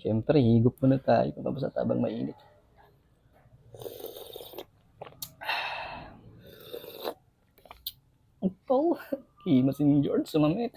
Siyempre, higop muna tayo kapag sa tabang mainit. Upaw, kima si George sumamit.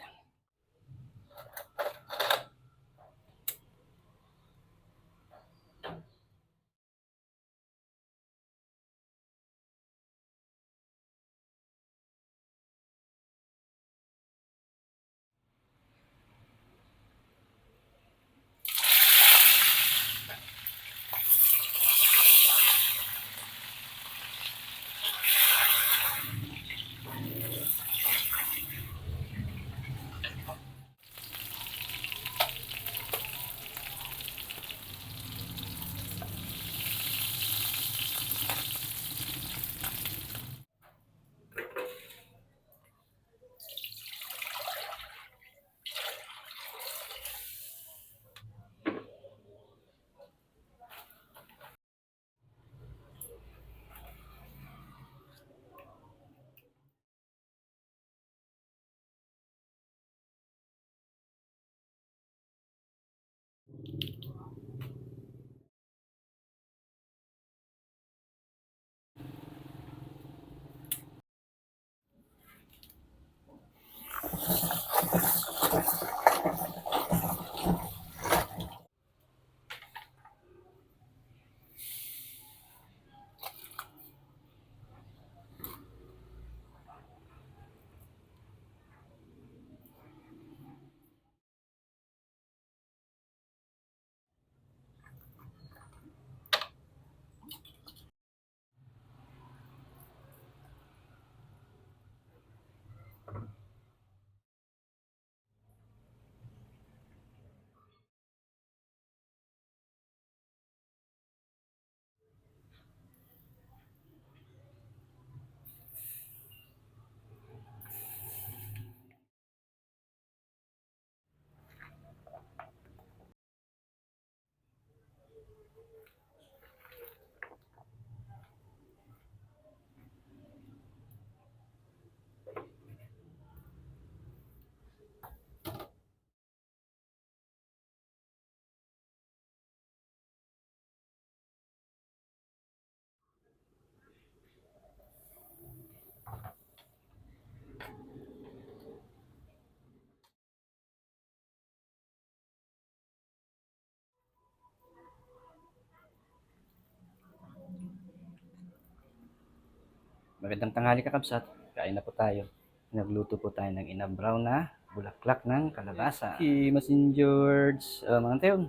Magandang tanghali kakabsat. Kain na po tayo. Nagluto po tayo ng inabraw na bulaklak ng kalabasa. Si George. Uh, mga tayon.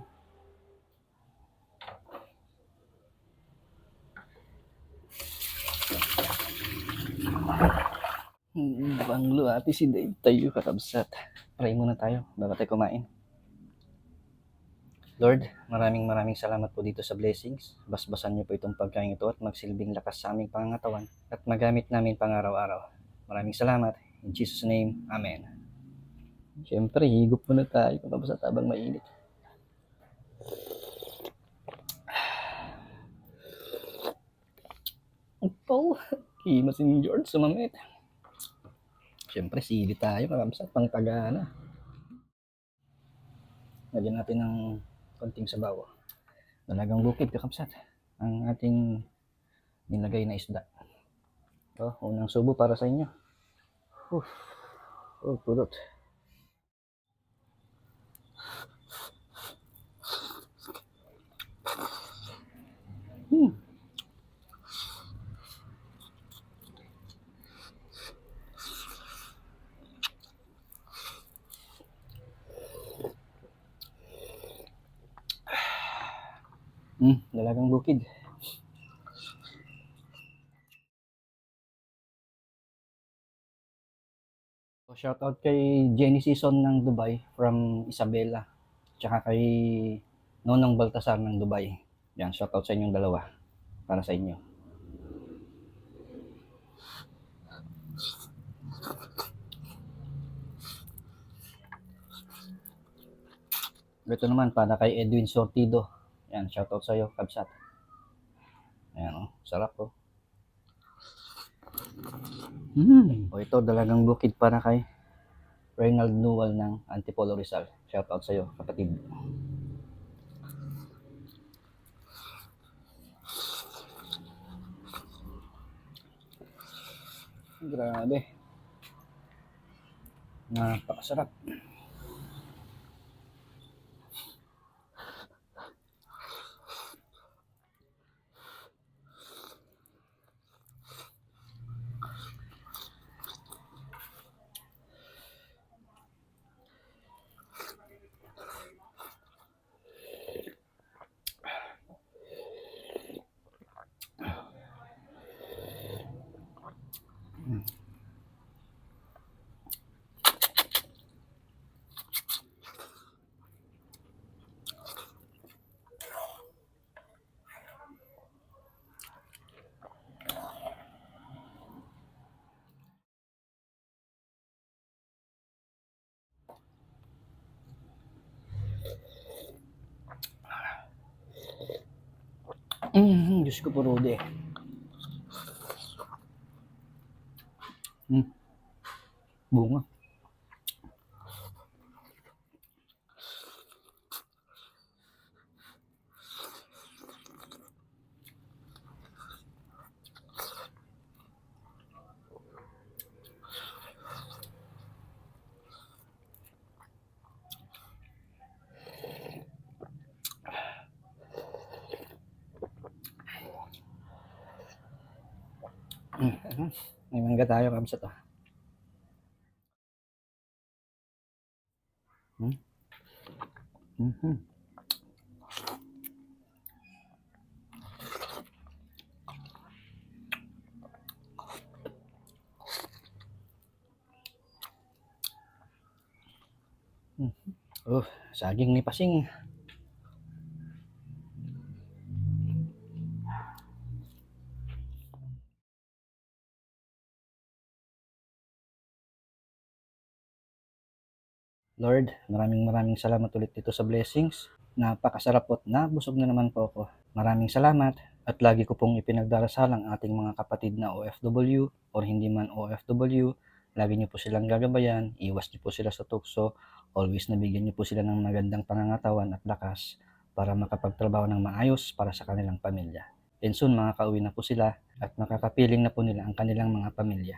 Hmm, Banglo ate si Dave tayo kakabsat. Pray muna tayo bago tayo kumain. Lord, maraming maraming salamat po dito sa blessings. Basbasan niyo po itong pagkain ito at magsilbing lakas sa aming pangangatawan at magamit namin pang araw-araw. Maraming salamat. In Jesus' name, Amen. Siyempre, higop muna tayo kapag sa tabang mainit. Upaw, kima si George sumamit. Siyempre, sili tayo kakabsat, pang tagana. Lagyan natin ng konting sabaw. Dalagang bukid kakabsat. Ang ating nilagay na isda. Oh, unang subo para sa inyo. Uf. Oh, pulot. Hmm, dalagang bukid. So, shout out kay Jenny Season ng Dubai from Isabela. Tsaka kay Nonong Baltasar ng Dubai. Yan, shout out sa inyong dalawa. Para sa inyo. Ito naman para kay Edwin Sortido. Yan, shoutout sa'yo, Kabsat. Ayan, oh, sarap. Oh. Hmm. O ito, dalagang bukid para kay Reynald Newell ng Antipolo Rizal. Shoutout sa'yo, kapatid. Grabe. Napakasarap. Mm, Diyos ko po, Rudy. Mm. Bunga. Mm. mhm. May mangga tayo, kamsa to. Mm. Mhm. Mhm. Oh, saging ni Pasing. Lord, maraming maraming salamat ulit dito sa blessings. Napakasarap po at nabusog na naman po ako. Maraming salamat at lagi ko pong ipinagdarasal ang ating mga kapatid na OFW or hindi man OFW. Lagi niyo po silang gagabayan, iwas niyo po sila sa tukso, always nabigyan niyo po sila ng magandang pangangatawan at lakas para makapagtrabaho ng maayos para sa kanilang pamilya. And soon makakauwi na po sila at makakapiling na po nila ang kanilang mga pamilya.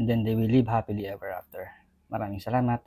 And then they will live happily ever after. Maraming salamat.